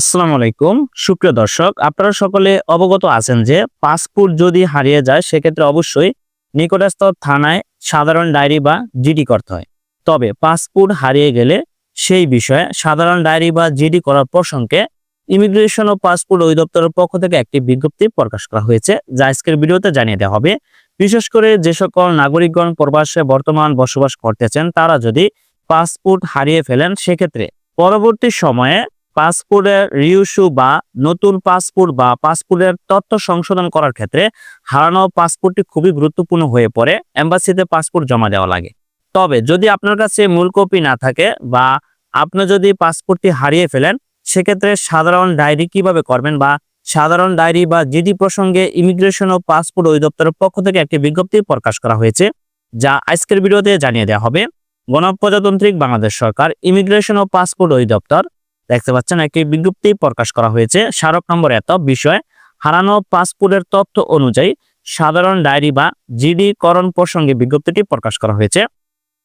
আসসালামু আলাইকুম। সুপ্রিয় দর্শক, আপনারা সকলে অবগত আছেন যে পাসপোর্ট যদি হারিয়ে যায়, সেক্ষেত্রে অবশ্যই নিকটস্থ থানায় সাধারণ ডায়েরি বা জিডি করতে হয়। তবে পাসপোর্ট হারিয়ে গেলে সেই বিষয়ে সাধারণ ডায়েরি বা জিডি করার প্রসঙ্গে ইমিগ্রেশন ও পাসপোর্ট অধিদপ্তরের পক্ষ থেকে একটি বিজ্ঞপ্তি প্রকাশ করা হয়েছে, যা আজকের ভিডিওতে জানিয়ে দেওয়া হবে। বিশেষ করে যে সকল নাগরিকগণ প্রবাসে বর্তমান বসবাস করতেছেন, তারা যদি পাসপোর্ট হারিয়ে ফেলেন, সেক্ষেত্রে পরবর্তী সময়ে পাসপোর্টের রিইস্যু বা নতুন পাসপোর্ট বা পাসপোর্টের তথ্য সংশোধন করার ক্ষেত্রে হারানো পাসপোর্টটি খুবই গুরুত্বপূর্ণ হয়ে পড়ে। এম্বাসিতে পাসপোর্ট জমা দেওয়া লাগে। তবে যদি আপনার কাছে মূল কপি না থাকে বা আপনি যদি পাসপোর্টটি হারিয়ে ফেলেন, সেক্ষেত্রে সাধারণ ডায়েরি কীভাবে করবেন বা সাধারণ ডায়েরি বা জিডি প্রসঙ্গে ইমিগ্রেশন ও পাসপোর্ট অধিদপ্তরের পক্ষ থেকে একটি বিজ্ঞপ্তি প্রকাশ করা হয়েছে, যা আজকের ভিডিওতে জানিয়ে দেওয়া হবে। গণপ্রজাতান্ত্রিক বাংলাদেশ সরকার ইমিগ্রেশন ও পাসপোর্ট অধিদপ্তর দেখতে পাচ্ছেন, একটি বিজ্ঞপ্তি প্রকাশ করা হয়েছে। স্মারক নম্বর এত, বিষয়, হারানো পাসপোর্টের তথ্য অনুযায়ী সাধারণ ডায়েরি বা জিডি করণ প্রসঙ্গে বিজ্ঞপ্তিটি প্রকাশ করা হয়েছে।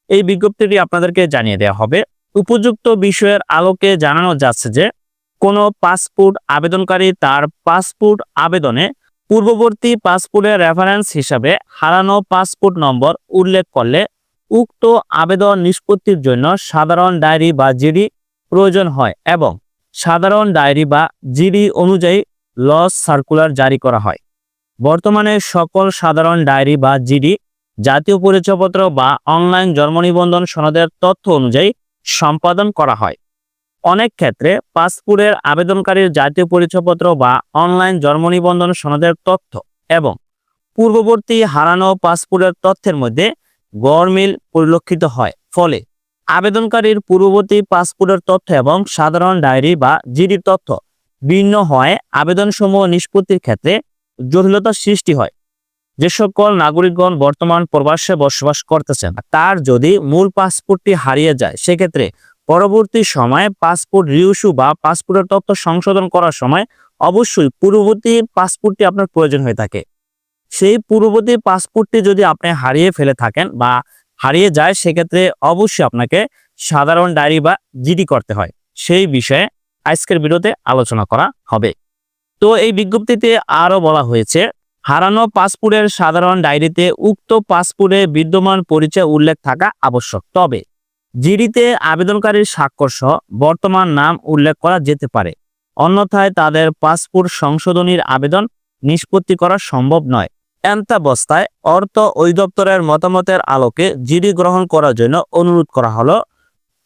এই বিজ্ঞপ্তিটি আপনাদেরকে জানিয়ে দেওয়া হবে। উপযুক্ত বিষয়ের আলোকে জানানো যাচ্ছে যে, কোনো পাসপোর্ট আবেদনকারী তার পাসপোর্ট আবেদনে পূর্ববর্তী পাসপোর্টের রেফারেন্স হিসাবে হারানো পাসপোর্ট নম্বর উল্লেখ করলে উক্ত আবেদন নিষ্পত্তির জন্য সাধারণ ডায়েরি বা জিডি প্রয়োজন হয় এবং সাধারণ ডায়েরি বা জিডি অনুযায়ী লস সার্কুলার জারি করা হয়। বর্তমানে সকল সাধারণ ডায়েরি বা জিডি, জাতীয় পরিচয়পত্র বা অনলাইন জন্ম নিবন্ধন সনদের তথ্য অনুযায়ী সম্পাদন করা হয়। অনেক ক্ষেত্রে পাসপোর্টের আবেদনকারীর জাতীয় পরিচয়পত্র বা অনলাইন জন্ম নিবন্ধন সনদের তথ্য এবং পূর্ববর্তী হারানো পাসপোর্টের তথ্যের মধ্যে গড়মিল পরিলক্ষিত হয়। ফলে আবেদনকারীর পূর্ববর্তী পাসপোর্টের তথ্য এবং সাধারণ ডায়েরি বা জিডির তথ্য ভিন্ন হয়। আবেদনসমূহ নিষ্পত্তির ক্ষেত্রে জটিলতা সৃষ্টি হয়। যে সকল নাগরিকগণ বর্তমান প্রবাসে বসবাস করতেছেন, তার যদি মূল পাসপোর্টটি হারিয়ে যায়, সেক্ষেত্রে পরবর্তী সময়ে পাসপোর্ট রিউসু বা পাসপোর্টের তথ্য সংশোধন করার সময় অবশ্যই পূর্ববর্তী পাসপোর্টটি আপনার প্রয়োজন হয়ে থাকে। সেই পূর্ববর্তী পাসপোর্টটি যদি আপনি হারিয়ে ফেলে থাকেন বা হারিয়ে যায়, সেক্ষেত্রে অবশ্যই আপনাকে সাধারণ ডায়েরি বা জিডি করতে হয়। সেই বিষয়ে আজকের ভিডিওতে আলোচনা করা হবে। তো এই বিজ্ঞপ্তিতে আরও বলা হয়েছে, হারানো পাসপোর্টের সাধারণ ডায়েরিতে উক্ত পাসপোর্টে বিদ্যমান পরিচয় উল্লেখ থাকা আবশ্যক। তবে জিডিতে আবেদনকারীর স্বাক্ষর সহ বর্তমান নাম উল্লেখ করা যেতে পারে। অন্যথায় তাদের পাসপোর্ট সংশোধনীর আবেদন নিষ্পত্তি করা সম্ভব নয়। এমতাবস্থায় অর্থ অধিদপ্তরের মতামতের আলোকে জিডি গ্রহণ করার জন্য অনুরোধ করা হলো।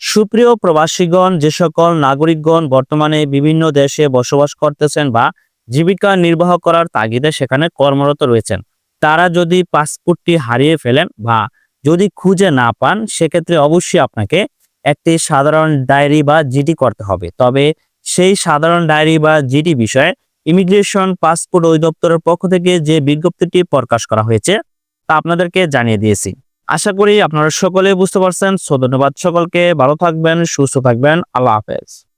সুপ্রিয় প্রবাসীগণ, যে সকল নাগরিকগণ বর্তমানে বিভিন্ন দেশে বসবাস করতেছেন বা জীবিকা নির্বাহ করার তাগিদে সেখানে কর্মরত রয়েছেন, তারা যদি পাসপোর্টটি হারিয়ে ফেলেন বা যদি খুঁজে না পান, সেক্ষেত্রে অবশ্যই আপনাকে একটি সাধারণ ডায়েরি বা জিডি করতে হবে। তবে সেই সাধারণ ডায়েরি বা জিডি বিষয়ে ইমিগ্রেশন, পাসপোর্ট অধিদপ্তরের পক্ষ থেকে যে বিজ্ঞপ্তিটি প্রকাশ করা হয়েছে তা আপনাদেরকে জানিয়ে দিয়েছি। আশা করি আপনারা সকলে বুঝতে পারছেন। সো ধন্যবাদ সকলকে। ভালো থাকবেন, সুস্থ থাকবেন। আল্লাহ হাফেজ।